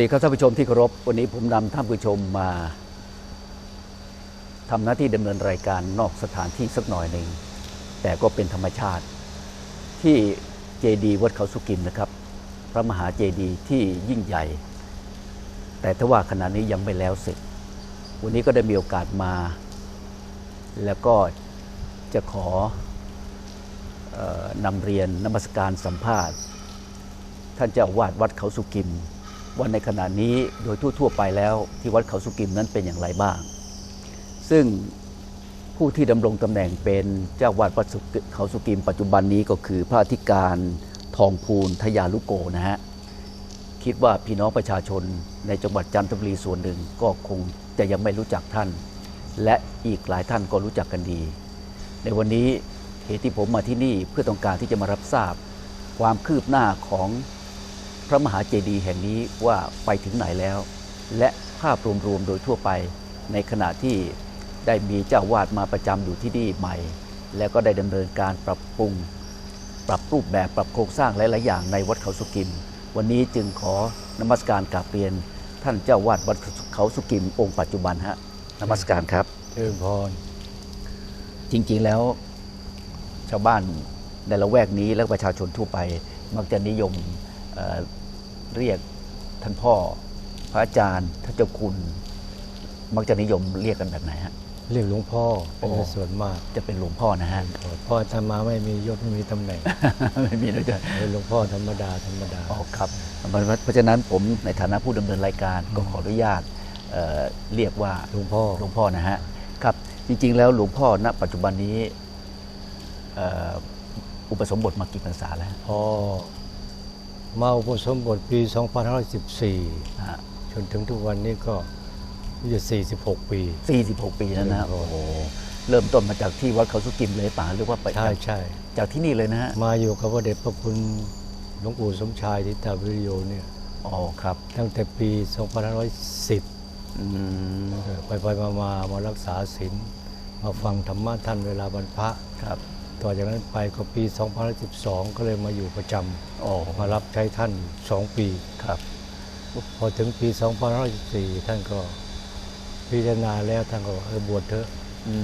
ดีครับท่านผู้ชมที่เคารพวันนี้ผมนำท่านผู้ชมมาทำหน้าที่ดำเนินรายการนอกสถานที่สักหน่อยหนึ่งแต่ก็เป็นธรรมชาติ ที่เจดีวัดเขาสุกิมนะครับ พระมหาเจดีที่ยิ่งใหญ่ แต่ถ้าว่าขณะนี้ยังไม่แล้วเสร็จ วันนี้ก็ได้มีโอกาสมา แล้วก็จะขอออนำเรียนนมัสการสัมภาษณ์ ท่านเจ้าวาดวัดเขาสุกิม ว่าในขณะนี้โดยทั่วๆไปแล้วที่วัดเขาสุกิมนั้นเป็นอย่างไรบ้าง ซึ่งผู้ที่ดำรงตำแหน่งเป็นเจ้าวาดวัดเขาสุกิมปัจจุบันนี้ก็คือพระอธิการทองพูนทยาลุโกนะฮะคิดว่าพี่น้องประชาชนในจังหวัดจันทบุรีส่วนหนึ่งก็คงจะยังไม่รู้จักท่าน และอีกหลายท่านก็รู้จักกันดี ในวันนี้เหตุที่ผมมาที่นี่เพื่อต้องการที่จะมารับทราบ ความคืบหน้าของ พระมหาเจดีย์แห่งนี้ว่าไปถึงไหนแล้ว และภาพรวมๆโดยทั่วไป ในขณะที่ได้มีเจ้าวาดมาประจำอยู่ที่นี่ใหม่ แล้วก็ได้ดำเนินการปรับปรุง ปรับรูปแบบปรับโครงสร้างหลายๆอย่างในวัดเขาสุกิม วันนี้จึงขอนมัสการกราบเรียน ท่านเจ้าวาดวัดเขาสุกิมองค์ปัจจุบันฮะนมัสการครับเชิญพรจริงๆแล้วชาวบ้านในละแวกนี้และประชาชนทั่วไปมักจะนิยม เอ่อเรียกท่านพ่อ พระอาจารย์ท่านเจ้าคุณ มักจะนิยมเรียกกันแบบไหนฮะ เรียกหลวงพ่อเป็นโอ้ส่วนมากจะเป็นหลวงพ่อนะฮะเพ่อธรรมาไม่มียศไม่มีตำแหน่งไม่มีนะจ๊ะเป็นหลวงพ่อธรรมดาธรรมดาอ๋อครับเพราะฉะนั้นผมในฐานะผู้ดำเนินรายการก็ขออนุญาตเอ่อเรียกว่าหลวงพ่อหลวงพ่อนะฮะครับ จริง ๆ แล้วหลวงพ่อณ ปัจจุบันนี้เอ่ออุปสมบทมากี่พรรษาแล้วฮะพอ มาอุปสมบทปี 2514ฮะจนถึงทุกวันนี้ก็จะ46 ปี 46 ปีแล้วนะโอ้โอ้โหโหเริ่มต้นมาจากที่วัดเขาสุกิมเลยป่าหรือว่าไปใช่จากใช่จากที่นี่เลยนะฮะมาอยู่กับพระเดชพระคุณหลวงปู่สมชายทิตาวิริโยเนี่ยอ๋อครับ ตั้งแต่ปี 2510อืมเออไปไปมามามารักษาศีลมาฟังธรรมะท่านเวลาบรรพระครับ ต่อจากนั้นไปก็ปี 2012 ก็เลยมาอยู่ประจำอ๋อมารับใช้ท่าน 2 ปีครับ พอถึงปี2514 ท่านก็พิจารณาแล้วท่านก็บอกเออบวชเถอะอื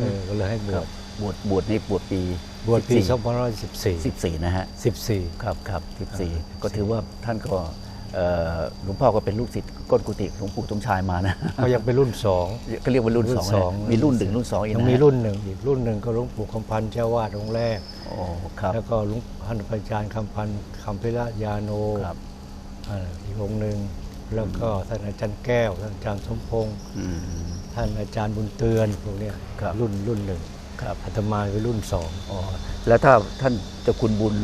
เอมอก็เลยให้บควรัชบบวชบวชในบวชปีบวชปี14 2514 14 นะฮะ 14 ครับครับอ่า14 ก็ถือว่าท่านก็เอ่อ หลวงพ่อก็เป็นลูกศิษย์ก้นกุฏิหลวงปู่สมชายมานะก็ยังเป็นรุ่นก็เรียกว่ารุ่นรุ่นสองสนะองมีรุ่นหนึ่งรุ่นสอง2อีกยังนะมีฮะรุ่นหนึ่งอีกรุ่นหนึ่งก็หลวงปู่คำพันธ์เจ้าวาดองค์แรกโอ้ครับแล้วก็หลวงท่านอาจารย์คำพันธ์คำพิระยาโนครับอ่าอีกองค์หนึ่งแล้วก็ท่านอาจารย์แก้วท่านอาจารย์สมพงษ์อืมท่านอาจารย์บุญเตือนพวกเนี้ยครับรุ่นรุ่นหนึ่งครับอาตมาเป็นรุ่นสองอ๋อแล้วถ้าท่านเจ้าคุณบุญ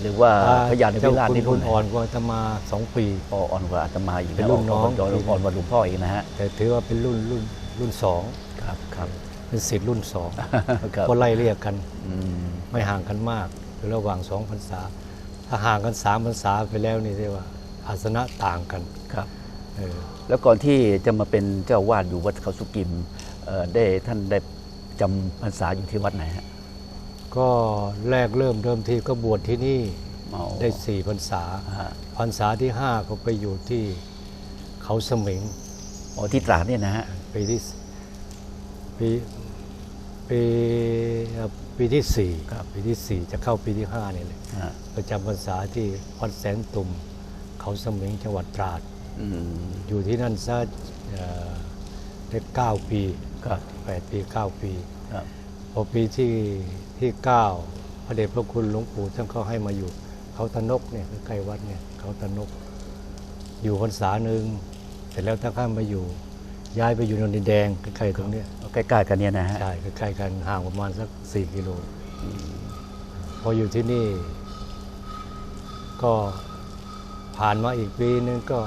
หรือว่าพระยาในวิราชเจ้นี่คุรุ่ณนไหนอ่อนกว่าอาตมาสองปีอ๋ออ่อนกว่าอาตมาอีกเป็นรุ่นน้องอ่อนกว่าอ่อนกว่าหลวงพ่ออีกนะฮะแต่ถือว่าเป็นรุ่นรุ่นรุ่นสองครับครับเป็นศิษย์รุ่นสองครับก็ไล่เรียกกันอืมไม่ห่างกันมากคือระหว่างสองพรรษา ถ้าห่างกันสามพรรษาไปแล้วนี่เรียกว่าอาสนะต่างกันครับเออแล้วก่อนที่จะมาเป็นเจ้าวาดอยู่วัดเขาสุกิมเอ่อได้ท่านได้จำพรรษาอยู่ที่วัดไหนฮะ ก็แรกเริ่มเริ่มทีก็บวชที่นี่อ๋อได้สี่พรรษาฮะพรรษาที่ห้าก็ไปอยู่ที่เขาสมิงอ๋อที่ตราดเนี่ยนะฮะปีที่สปีปีเอ่อปีที่สี่ครับปีที่สี่จะเข้าปีที่ห้านี่เลยฮะประจำพรรษาที่วัดแสนตุ่มเขาสมิงจังหวัดตราดอืมอยู่ที่นั่นซะเอ่อได้เก้าปีครับแปดปีเก้าปีครับพอปีที่ ที่เก้าพระเดชพระคุณหลวงปู่ท่านก็ให้มาอยู่เขาตะนกเนี่ยใกล้ๆวัดเนี่ยเขาตะนก อยู่พรรษาหนึ่งเสร็จแล้วท่านก็มาอยู่ ย้ายไปอยู่นนดินแดงใกล้ๆตรงเนี้ยใกล้ๆกันเนี่ยนะฮะใช่ใกล้ๆกันห่างประมาณสักสี่กิโล พออยู่ที่นี่ ก็ผ่านมาอีกปีนึงก็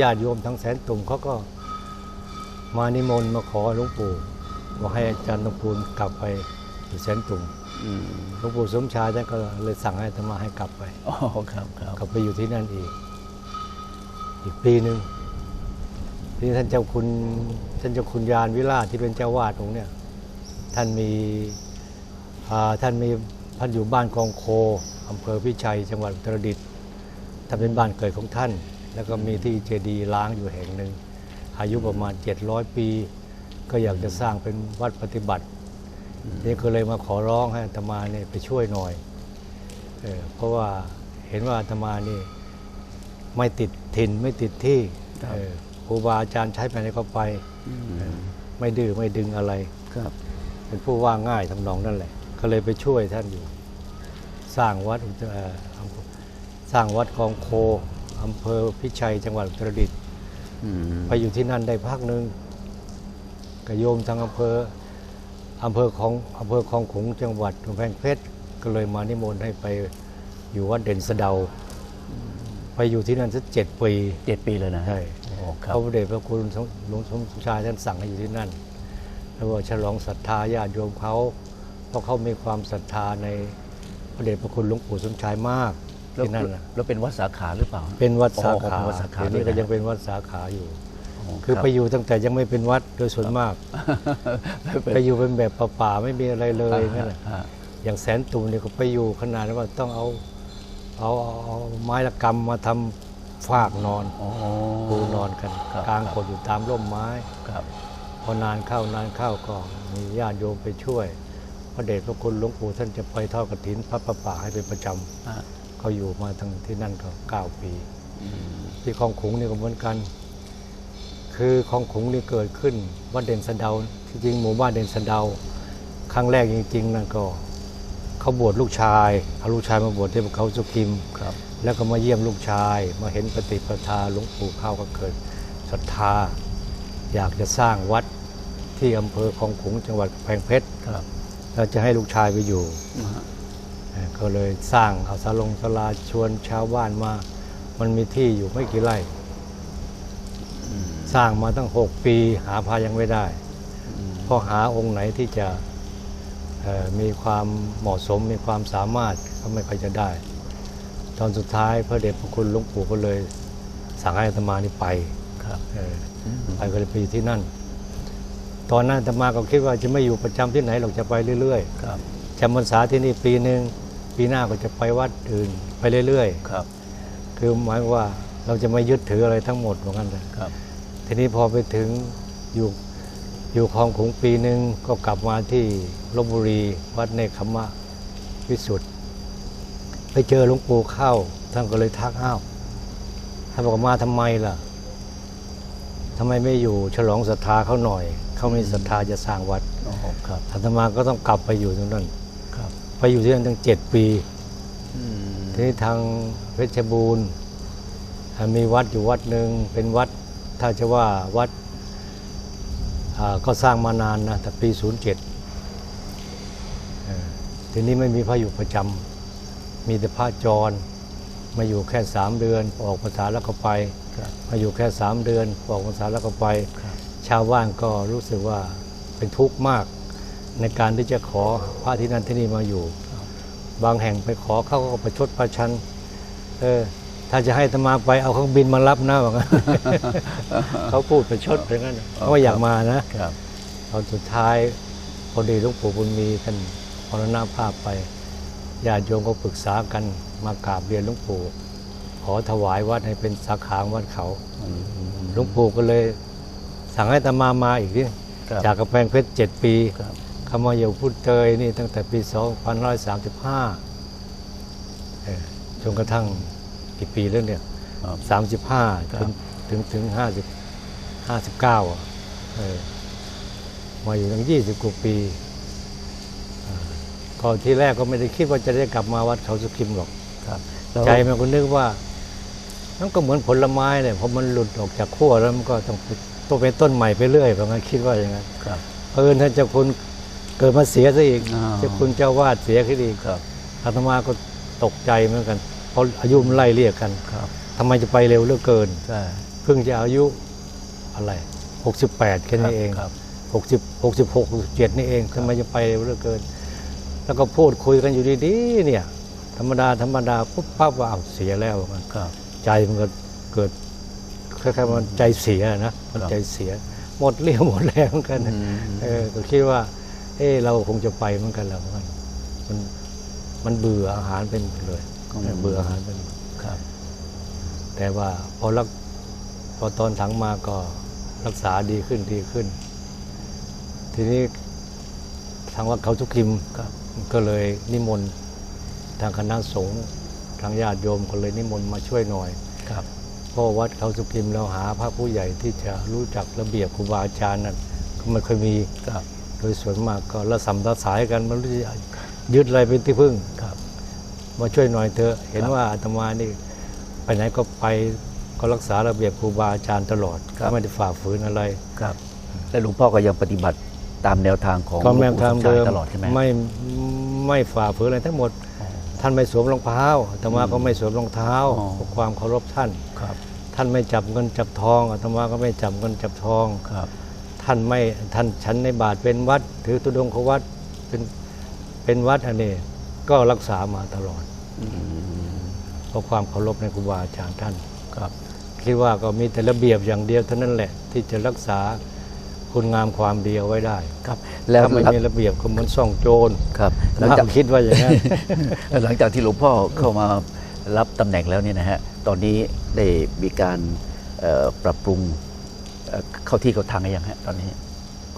ญาติโยมทั้งแสนตุ่มเขาก็มานิมนต์มาขอหลวงปู่บอกให้อาจารย์ตงปูลกลับไปอยู่แสนตุ่มอืม หลวงปู่สมชายท่านก็เลยสั่งให้อาตมาให้กลับไปอ๋อครับครับกลับไปอยู่ที่นั่นอีก อีกปีหนึ่งที่ท่านเจ้าคุณท่านเจ้าคุณยานวิราชที่เป็นเจ้าวาดองค์เนี่ยท่านมีอ่าท่านมีท่านอยู่บ้านกองโคอำเภอพิชัย จังหวัดอุตรดิตถ์ท่านเป็นบ้านเกิดของท่าน แล้วก็มีที่เจดีย์ล้างอยู่แห่งหนึ่งอายุประมาณ 700 ปี ก็อยากจะสร้างเป็นวัดปฏิบัติ นี่ก็เลยมาขอร้องให้อาตมาเนี่ยไปช่วยหน่อยเออเพราะว่าเห็นว่าอาตมานี่ไม่ติดถิ่นไม่ติดที่ครับเออครูบาอาจารย์ใช้ไปไหนก็ไปอืมไม่ดื้อไม่ดึงอะไร ครับเป็นผู้ว่าง่ายทำนองนั่นแหละ ก็เลยไปช่วยท่านอยู่ สร้างวัดอุตเอ่ออำเภอสร้างวัดคลองโคอำเภอพิชัยจังหวัดอุตรดิตถ์ อืมไปอยู่ที่นั่นได้พักหนึ่งกโยมทางอำเภอ อำเภอของอำเภอคลองขลุงจังหวัดกำแพงเพชรก็เลยมานิมนต์ให้ไปอยู่วัดเด่นสะเดา ไปอยู่ที่นั่นสักเจ็ดปีเจ็ดปีเลยนะใช่โอ้ครับพระบาทเดชพระคุณหลวงสมชายท่านสั่งให้อยู่ที่นั่น แล้วว่าฉลองศรัทธาญาติโยมเขาเพราะเขามีความศรัทธาในพระเดชพระคุณหลวงปู่สมชายมากแล้วที่นั่นน่ะแล้วเป็นวัดสาขาหรือเปล่า เป็นวัดสาอ๋อขาเป็นวัดสาขาเดี๋ยวนี้ด้ก็วยนะยังเป็นวัดสาขาอยู่โคือรับไปอยู่ตั้งแต่ยังไม่เป็นวัดโดยส่วนมากเป็นไปอยู่เป็นแบบป่าๆไม่มีอะไรเลยนั่นแหละอ่าอย่างแสนตุ่มเนี่ยก็ไปอยู่ขนาดว่าต้องเอาเอาเอาเอาไม้ละกำมาทำฟากนอนอ๋อปูนอนกันครับกลางกดอยู่ตามร่มไม้ครับพอนานเข้านานเข้าก็มีญาติโยมไปช่วยพระเดชพระคุณหลวงปู่ท่านจะไปทอดกฐินพระประป่าให้เป็นประจอ่าำเขาอยู่มาทั้งที่นั่นก็เก้าปีอืมที่คลองขลุงนี่ก็เหมือนกัน คือคลองขลุงนี่เกิดขึ้นวัดเด่นสะเดาที่จริงหมู่บ้านเด่นสะเดา ครั้งแรกจริงๆนั่นก็เขาบวชลูกชายเอาลูกชายมาบวชที่เขาสุกิมครับ แล้วก็มาเยี่ยมลูกชาย มาเห็นปฏิปทาหลวงปู่เข้าก็เกิดศรัทธา อยากจะสร้างวัดที่อำเภอคลองขลุงจังหวัดกำแพงเพชรครับแล้วจะให้ลูกชายไปอยู่อ่าเอ่อก็เลยสร้างเอาศาลงศาลาชวนชาวบ้านมา มันมีที่อยู่ไม่กี่ไร่อืม สร้างมาตั้ง 6 ปีหาพายังไม่ได้อืมพอหาองค์ไหนที่จะเอ่อมีความเหมาะสมมีความสามารถก็ไม่ค่อยจะได้ ตอนสุดท้ายพระเดชพระคุณหลวงปู่ก็เลย สั่งให้อาตมานี่ไปครับเอออืมไปก็เลยไปอยู่ที่นั่น ตอนนั้นอาตมาก็คิดว่าจะไม่อยู่ประจำที่ไหนหรอกจะไปเรื่อยครับๆจำพรรษาที่นี่ปีหนึ่งปีหน้าก็จะไปวัดอื่นไปเรื่อยครับๆคือหมายความว่าเราจะไม่ยึดถืออะไรทั้งหมดเหมือนกันเลยครับ ทีนี้พอไปถึงอยู่อยู่คลองขลุงปีหนึ่งก็กลับมาที่ลบบุรีวัดเนคขมะวิสุทธ์ไปเจอหลวงปู่เข้าท่านก็เลยทักอ้าวท่านบอกว่ามาทำไมล่ะทำไมไม่อยู่ฉลองศรัทธาเขาหน่อย เขามีศรัทธาจะสร้างวัดโอ้โหครับอาตมาก็ต้องกลับไปอยู่ตรงนั้นครับไปอยู่ที่นั่นตั้งเจ็ดปีอืมทีนี้ทางเพชรบูรณ์อ่ามีวัดอยู่วัดหนึ่งเป็นวัด ถ้าจะว่าวัดอ่าก็สร้างมานานนะแต่ปี 07เออทีนี้ไม่มีพระอยู่ประจำมีแต่พระจร มาอยู่แค่สามเดือน ออกภาษาแล้วก็ไปครับมาอยู่แค่สามเดือน ออกภาษาแล้วก็ไปครับชาวบ้านก็รู้สึกว่าเป็นทุกข์มากในการที่จะขอพระที่นั่นที่นี่มาอยู่ บางแห่งไปขอเขาก็ประชดประชันเออ ถ้าจะให้อาตมาไปเอาเครื่องบินมารับนะว่างั้นเขาพูดประชดอย่างนั้นเขาก็อยากมานะครับตอนสุดท้ายพอดีหลวงปู่บุญมีท่านมรณภาพไปญาติโยมก็ปรึกษากันมากราบเรียนหลวงปู่ขอถวายวัดให้เป็นสาขาของวัดเขาอืมหลวงปู่ก็เลย สั่งให้อาตมามาอีกทีครับจากกำแพงเพชรเจ็ดปีครับเขามาอยู่พุทธเตยนี่ตั้งแต่ปี 2535เออจนกระทั่ง กี่ปีแล้วเนี่ยครับ35ครัถึบงถึงถึง50 59อะเออมาอยู่ตั้ง20กว่าปีอ่าก็ที่แรกก็ไม่ได้คิดว่าจะได้กลับมาวัดเขาสุกิมหรอกครับแล้วใจมันก็นึกว่ามันก็เหมือนผลไม้เนี่ยพอมันหลุดออกจากขั้วแล้วมันก็ต้องต้องเป็นต้นใหม่ไปเรื่อยเพราะงั้นคิดว่าอย่างนั้นครับเพราะเอิญท่านเจ้าคุณเกิดมาเสียซะอีกอ้าวเจ้าคุณเจ้าวาดเสียขึ้นอีกครับอาตมาก็ตกใจเหมือนกันเพ ราะอายุมันไล่เรียกกันครับทำไมจะไปเร็วเหลือเกินใช่เพิ่งจะอายุอะไร 68แค่นี้เองครับ60 66 67นี่เองทำไมจะไปเร็วเหลือเกิน แล้วก็พูดคุยกันอยู่ดีๆเนี่ย ธรรมดาธรรมดาปุ๊บปั๊บว่าอ้าวเสียแล้วว่างั้นครับ ใจมันก็เกิดคล้ายๆมันใจเสียนะมันครับใจเสีย หมดเรี่ยวหมดแรงเหมือนกันอืมเออก็คิดว่า เออเราคงจะไปเหมือนกันแล้วมันมันมันเบื่ออาหารเป็นหมดเลย อืมเบื่ออาหารเป็นหมดครับทแต่ว่าพอรักพอตอนถังมาก็รักษาดีขึ้นดีขึ้น ทีนี้ทางวัดเขาทุกคิมครับก็เลยนิมนต์ทางคณะสงฆ์ทางญาติโยมก็เลยนิมนต์มาช่วยหน่อยครับเพราะวัดเขาสุกิมเราหาพระผู้ใหญ่ที่จะรู้จักระเบียบครูบาอาจารย์นั่นก็ไม่ค่อยมีครับโดยส่วนมากก็ละสัมละสายกันไมันรู้จะยึดอะไรเป็นที่พึ่งครับ มาช่วยหน่อยเถอะ เห็นครับว่าอาตมานี่ไปไหนก็ไปก็รักษาระเบียบครูบาอาจารย์ตลอดครับไม่ได้ฝ่าฝืนอะไรครับและหลวงพ่อก็ยังปฏิบัติตามแนวทางของก็แม้หลวงทางปู่สมชายเดิมตลอดใช่ไหมไม่ไม่ฝ่าฝืนอะไรทั้งหมดอ๋อท่านไม่สวมรองเท้าอาตมาก็ไม่สวมรองเท้าอ๋อเพราะความเคารพท่านครับ ท่านไม่จับเงินจับทองอาตมาก็ไม่จับเงินจับทองครับ ท่านไม่ท่านฉันในบาทเป็นวัด ถือตุดงควัดเป็นเป็นวัดอันนี้ ก็รักษามาตลอดอืมเพราะความเคารพในครูบาอาจารย์ท่านครับคิดว่าก็มีแต่ระเบียบอย่างเดียวเท่านั้นแหละ ที่จะรักษาคุณงามความดีเอาไว้ได้ ครับ แล้วถ้าไม่หลังมีระเบียบก็เหมือนซ่องโจรครับหลังถ้าจากคิดว่าอย่างนั้นหลังจากที่หลวงพ่อเข้ามารับตำแหน่งแล้วเนี่ยนะฮะตอนนี้ได้มีการเอ่อปรับปรุงเอ่อเข้าที่เข้าทางหรือยังฮะตอนนี้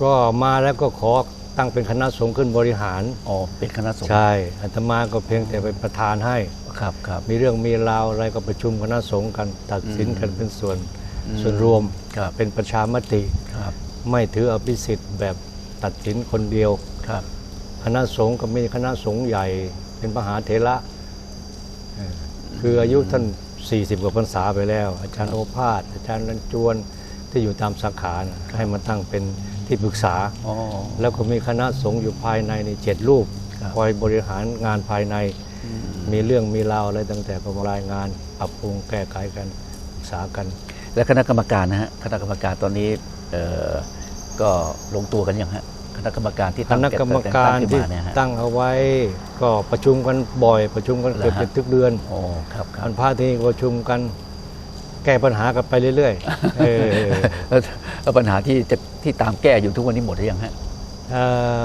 ก็มาแล้วก็ขอ ตั้งเป็นคณะสงฆ์ขึ้นบริหาร อ๋อ เป็นคณะสงฆ์ ใช่อาตมาก็เพียงแต่เป็นประธานให้ ครับครับ มีเรื่องมีราวอะไรก็ประชุมคณะสงฆ์กันตัดสินกันเป็นส่วนอืมส่วนรวมครับเป็นประชามติครับไม่ถืออภิสิทธิ์แบบตัดสินคนเดียว ครับ คณะสงฆ์ก็มีคณะสงฆ์ใหญ่ เป็นมหาเถระเอ่อคืออายุท่าน 40 กว่าพรรษาไปแล้ว อาจารย์โอภาส อาจารย์รันจวนที่อยู่ตามสาขานะให้มาตั้งเป็น ที่ปรึกษาอ๋อแล้วก็มีคณะสงฆ์อยู่ภายในในเจ็ดรูปครับคอยบริหารงานภายใน มีเรื่องมีราวอะไรตั้งแต่ก็มารายงาน ปรับปรุงแก้ไขกันปรึกษากัน และคณะกรรมการนะฮะคณะกรรมการตอนนี้เอ่อก็ลงตัวกันยังฮะคณะกรรมการที่คตั้งณะกรรมการแต่งตั้งขึ้นที่มาเนี่ยฮะตั้งเอาไว้ก็ประชุมกันบ่อยประชุมกันเกือบเหรอฮะจะทุกเดือนอ๋อครับครับอันพาทีก็ประชุมกันแก้ปัญหากันไปเรื่อยๆเออแล้วแล้วปัญหาที่จะ ที่ตามแก้อยู่ทุกวันนี้หมดหรือยังฮะเอ่อ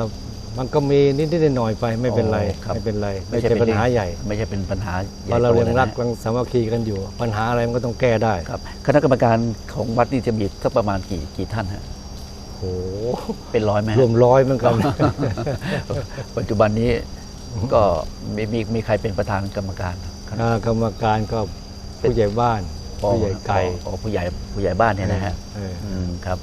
มันก็มีนิดๆหน่อยๆไปไม่เป็นไรอ๋อครับไม่เป็นไรไม่ไม่ใช่ใช่เป็นปัญหาใหญ่ ไม่ใช่เป็นปัญหาใหเพญ่ราะเราโตยังนะรักฮะยังสามัคคีกันอยู่ ปัญหาอะไรมันก็ต้องแก้ได้ครับ คณะกรรมการของวัดนี่จะมีสักประมาณกี่กี่ท่านฮะโอ้โหเป็นร้อยไหมฮะรวมร้อยเหมือนกันปัจจุบันนี้ก็มีมีมีใครเป็นประธานกรรมการคณะอ่ากรรมการก็ผู้ใหญ่บ้านผู้ใหญ่ไก่อ๋อผู้ใหญ่ผู้ใหญ่บ้านเนี่ยนะฮะเอออืมครับ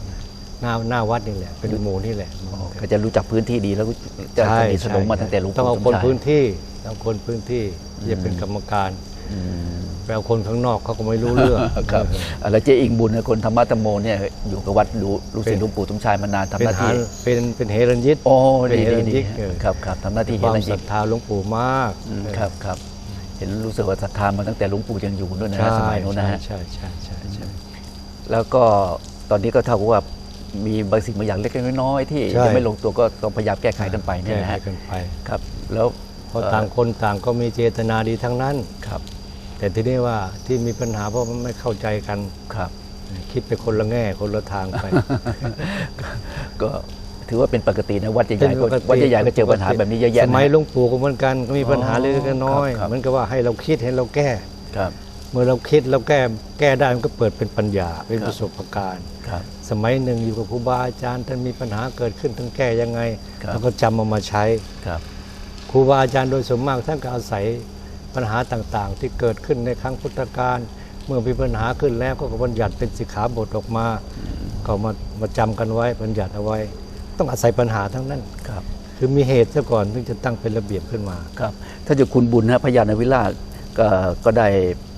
หน้าหน้าวัดนี่แหละ เป็นหมู่นี่แหละอ๋อก็จะรู้จักพื้นที่ดีแล้วก็จะใช่สนิทสนมมาตั้งแต่หลุงต้องปู่เอาสมคนชายพื้นที่ต้องคนพื้นที่จะเป็นกรรมการอืมไปเอาคนข้างนอกเขาก็ไม่รู้เรื่องครับเอออ่าแล้วเจ๊อิงบุญนะคนธรรมะธรรมโมเนี่ยอยู่กับวัดดูลูกศิษย์เป็นหลุงปู่สมชายมานานทำเป็นหน้าหาที่เป็นเป็นเหรัญยิตโอ้เป็นดีเฮดีรัญดียิกเออครับครับทำหน้าที่คเฮวามรัญศยิรักทธาหลวงปู่มากอืมเออครับครับเห็นรู้สึกว่าศรัทธามาตั้งแต่หลุงปู่ยังอยู่ด้วยนะใช่ฮะสมัยนู้นนะฮะใช่ใช่ใช่ใช่แล้วก็ตอนนี้ก็เท่ากับว่า มีบางสิ่งบางอย่างเล็กๆน้อยๆที่ใช่ ยังไม่ลงตัวก็ต้องพยายามแก้ไขกันไปเนี่ยแก้นะไขฮะกันไปครับ แล้วเพราะต่างคนต่างก็มีเจตนาดีทั้งนั้น ครับแต่ทีนี้ว่าที่มีปัญหาเพราะมันไม่เข้าใจกัน ครับ คิดไปคนละแง่คนละทางไป ก็ถือว่าเป็นปกตินะวัดใหญ่ๆก็เป็นปกติวัดใหญ่ๆก็เจอปัญหาแบบนี้เยอะแยะสนะ มัยหลวงปู่ก็เหมือนกันก็มีปัญหาอ๋อเล็กๆน้อยครับครับ ๆเหมือนกับว่าให้เราคิดให้เราแก้ ครับ เมื่อเราคิดเราแก้แก้ได้มันก็เปิดเป็นปัญญาเป็นครับประสบการณ์ครับสมัยหนึ่งอยู่กับครูบาอาจารย์ท่านมีปัญหาเกิดขึ้นท่านแก้ยังไงครับเราก็จำเอามาใช้ครับครูบาอาจารย์โดยสมมากท่านก็อาศัยปัญหาต่างๆ ที่เกิดขึ้นในครั้งพุทธกาลเมื่อมีปัญหาขึ้นแล้วก็บัญญัติเป็นสิกขาบทออกมา ก็มามาจำกันไว้บัญญัติเอาไว้ ต้องอาศัยปัญหาทั้งนั้นครับคือมีเหตุซะก่อนถึงจะตั้งเป็นระเบียบขึ้นมาครับถ้าจะคุณบุญนะพญานวิราชก็ก็ได้เอ่อ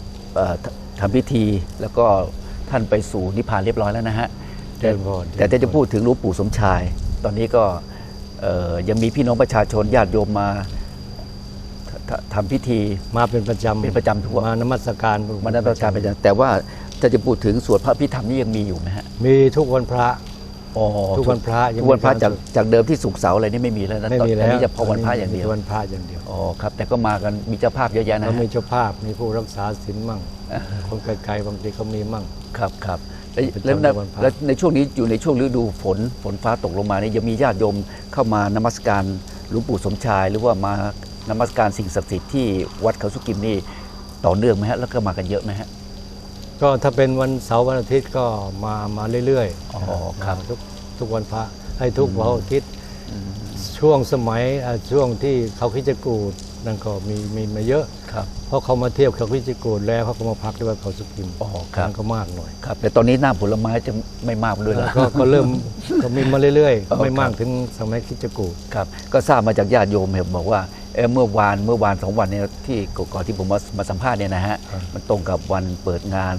ททำพิธีแล้วก็ท่านไปสู่นิพพานเรียบร้อยแล้วนะฮะเจริญพรแต่ถ้าจะพูดถึงหลวงปู่สมชาย ตอนนี้ก็เอ่อยังมีพี่น้องประชาชนญาติโยมมาททำพิธีมาเป็นประจำเป็นประจำทั่วมานมัสการมาดำเนินการไปแต่ว่าถ้าจะพูดถึงสวดพระพิธรรมนี่ยังมีอยู่ไหมฮะมีทุกวันพระ อ๋อทุกวันพระยังทุกวันพระมีการจากจากเดิมที่สุกร์เสาร์อะไรนี่ไม่มีแล้วนะไม่มีตแล้อนวนี้จะพอวันพระอย่างเดียวมีวันพระอย่างเดียวอ๋อครับ แต่ก็มากันมีเจ้าภาพเยอะแยะนะแล้วฮะมีเจ้าภาพมีผู้รักษาศีลมั่ง คนไกลๆบางทีเขามีมั่งครับครับแล้วเป็นแล้วจำนวนวันพระแล้วในช่วงนี้อยู่ในช่วงฤดูฝนฝนฟ้าตกลงมานี่ยังมีญาติโยมเข้ามานมัสการหลวงปู่สมชาย หรือว่ามานมัสการสิ่งศักดิ์สิทธิ์ที่วัดเขาสุกิมนี่ต่อเนื่องไหมฮะแล้วก็มากันเยอะไหมฮะ ก็ถ้าเป็นวันเสาร์วันอาทิตย์ก็มามาเรื่อยอ๋อครับมาทุกทุกวันพระไอ้ทุกวันอาทิตย์ช่วงสมัยอ่าช่วงที่เขาคิดจะกูดนั่นก็มีมีมาเยอะ ครับเพราะเขามาเที่ยวเขาคิดจะกูดแล้วเขาก็มาพักที่วัดเขาสุกิมอ๋อครับนั่นก็มากหน่อยครับแต่ตอนนี้หน้าผลไม้จะไม่มากด้วยแล้แล้ววก็ก็เริ่มก็มีมาเรื่อยอ๋อๆไม่มาคกรับถึงสมัยคิดจะกูดครับก็ทราบมาจากญาติโยมเห็นบอกว่าเอ่อเมื่อวานเมื่อวานสองวันเนี่ยที่ก่อนที่ผมมามาสัมภาษณ์เนี่ยนะฮะครับมันตรงกับวันเปิดงาน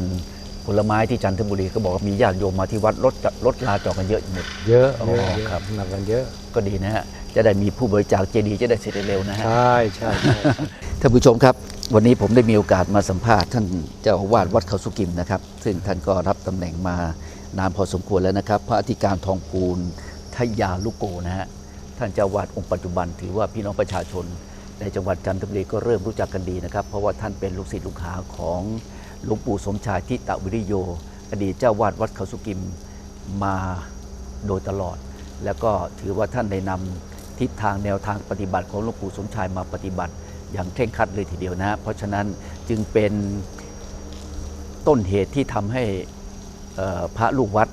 ผลไม้ที่จันทบุรีก็บอกว่ามีญาติโยมมาที่วัดรถจะรถลาจอดกันเยอะหมดเยอะอ๋อเยอะเยอะครับหนักกันเยอะก็ดีนะฮะ จะได้มีผู้บริจาคเจดีย์จะได้เสร็จเร็วๆนะฮะใช่ใช่ใช่ท่านผู้ชมครับ วันนี้ผมได้มีโอกาสมาสัมภาษณ์ท่านเจ้าอาวาสวัดเขาสุกิมนะครับ ซึ่งท่านก็รับตำแหน่งมานานพอสมควรแล้วนะครับ พระอธิการทองพูนทยาลุโกนะฮะท่านเจ้าอาวาสองค์ปัจจุบันถือว่าพี่น้องประชาชน ในจังหวัดจันทบุรีก็เริ่มรู้จักกันดีนะครับ เพราะว่าท่านเป็นลูกศิษย์ลูกหาของหลวงปู่สมชายทิตวิริโย อดีตเจ้าวาดวัดเขาสุกิมมาโดยตลอด แล้วก็ถือว่าท่านได้นำ ทิศทางแนวทางปฏิบัติของหลวงปู่สมชายมาปฏิบัติ อย่างเคร่งครัดเลยทีเดียวนะ เพราะฉะนั้นจึงเป็นต้นเหตุที่ทำให้พระลูกวัด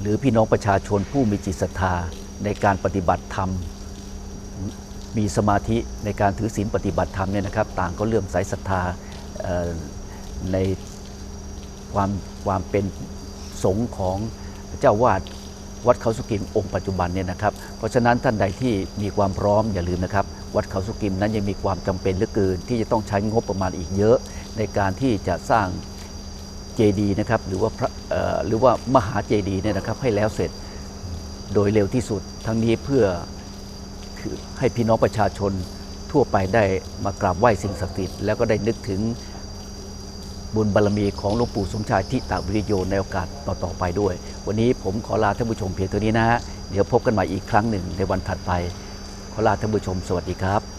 หรือพี่น้องประชาชนผู้มีจิตศรัทธาในการปฏิบัติธรรม มีสมาธิในการถือศีลปฏิบัติธรรมเนี่ยนะครับ ต่างก็เลื่อมใสศรัทธาในความความเป็นสงของเจ้าวาด วัดเขาสุกิมองค์ปัจจุบันเนี่ยนะครับ เพราะฉะนั้นท่านใดที่มีความพร้อมอย่าลืมนะครับ วัดเขาสุกิมนั้นยังมีความจำเป็นเหลือเกิน ที่จะต้องใช้งบประมาณอีกเยอะ ในการที่จะสร้างเจดีย์นะครับหรือว่าพระหรือว่ามหาเจดีย์เนี่ยนะครับให้แล้วเสร็จโดยเร็วที่สุด ทั้งนี้เพื่อให้พี่น้องประชาชนทั่วไปได้มากราบไหว้สิ่งศักดิ์สิทธิ์แล้วก็ได้นึกถึง บุญบารรมีของหลวงปู่สมชายทิตาวิริโยในโอกาสต่อๆไปด้วย วันนี้ผมขอลาท่านผู้ชมเพียงเท่านี้นะฮะเดี๋ยวพบกันใหม่อีกครั้งหนึ่งในวันถัดไป ขอลาท่านผู้ชมสวัสดีครับ